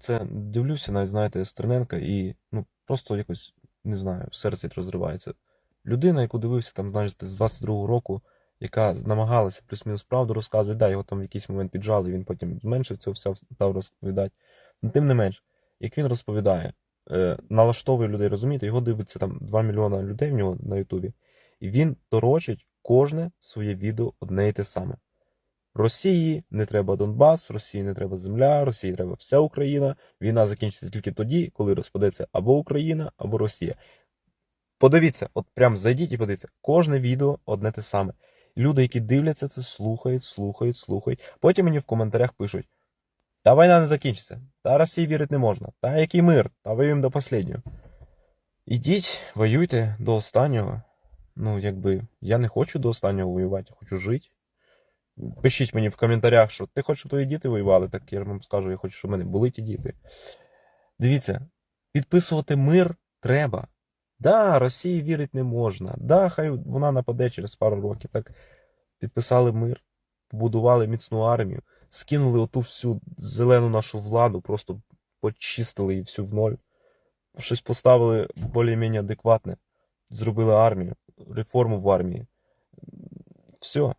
Це дивлюся, навіть знаєте, Стерненка, і ну просто якось не знаю, серце розривається. Людина, яку дивився там, знаєте, з 22-го року, яка намагалася плюс-мінус правду розказувати, да, його там в якийсь момент піджали, він потім зменшив це все, став розповідати. Ну, тим не менш, як він розповідає, е, налаштовує людей, розумієте, його дивиться там 2 мільйона людей в нього на Ютубі, і він торочить кожне своє відео одне і те саме. Росії не треба Донбас, Росії не треба земля, Росії треба вся Україна. Війна закінчиться тільки тоді, коли розпадеться або Україна, або Росія. Подивіться, от прям зайдіть і подивіться, кожне відео одне те саме. Люди, які дивляться це, слухають, слухають, слухають. Потім мені в коментарях пишуть: Та війна не закінчиться, та Росії вірити не можна, та який мир, та воюємо до останнього. Ідіть, воюйте до останнього. Ну, якби я не хочу до останнього воювати, хочу жити. Пишіть мені в коментарях, що ти хочеш, щоб твої діти воювали, так я вам скажу, я хочу, щоб в мене були ті діти. Дивіться, підписувати мир треба. Да, Росії вірити не можна. Да, хай вона нападе через пару років. Так підписали мир, побудували міцну армію, скинули оту всю зелену нашу владу, просто почистили її всю в ноль. Щось поставили більш-менш адекватне, зробили армію, реформу в армії. Все.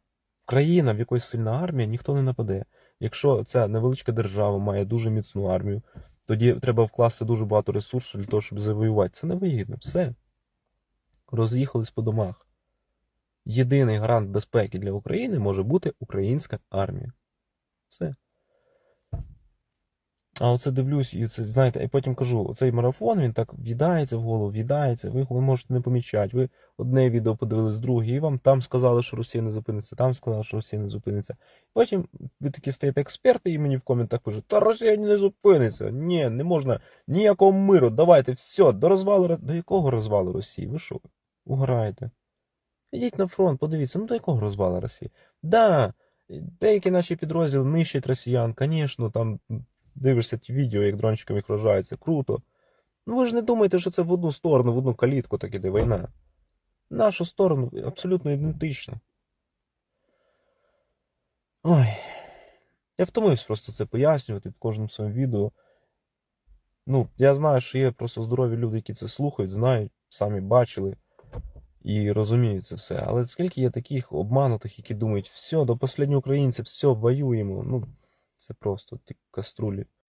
Країна, в якої сильна армія, ніхто не нападе. Якщо ця невеличка держава має дуже міцну армію, тоді треба вкласти дуже багато ресурсу для того, щоб завоювати. Це невигідно. Все. Роз'їхались по домах. Єдиний гарант безпеки для України може бути українська армія. Все. А оце дивлюсь, і це, знаєте, і потім кажу, цей марафон він так в'їдається в голову, в'їдається, ви, ви можете не помічати. Ви одне відео подивились, друге, і вам там сказали, що Росія не зупиниться, там сказали, що Росія не зупиниться. Потім ви такі стаєте експерти, і мені в коментах пишуть, та Росія не зупиниться. Ні, не можна ніякого миру. Давайте, все, до розвалу до якого розвалу Росії? Ви що? Угораєте? Ідіть на фронт, подивіться, ну до якого розвалу Росії? Да, деякі наші підрозділи нищать росіян, звісно, там дивишся ті відео, як дрончиками їх вражається, круто. Ну ви ж не думаєте, що це в одну сторону, в одну калітку так іде війна. Нашу сторону абсолютно ідентично. Ой. Я втомився просто це пояснювати в кожному своєму відео. Ну, я знаю, що є просто здорові люди, які це слухають, знають, самі бачили і розуміють це все. Але скільки є таких обманутих, які думають, все, до останнього українця, все, воюємо. Ну, це просто ті каструлі.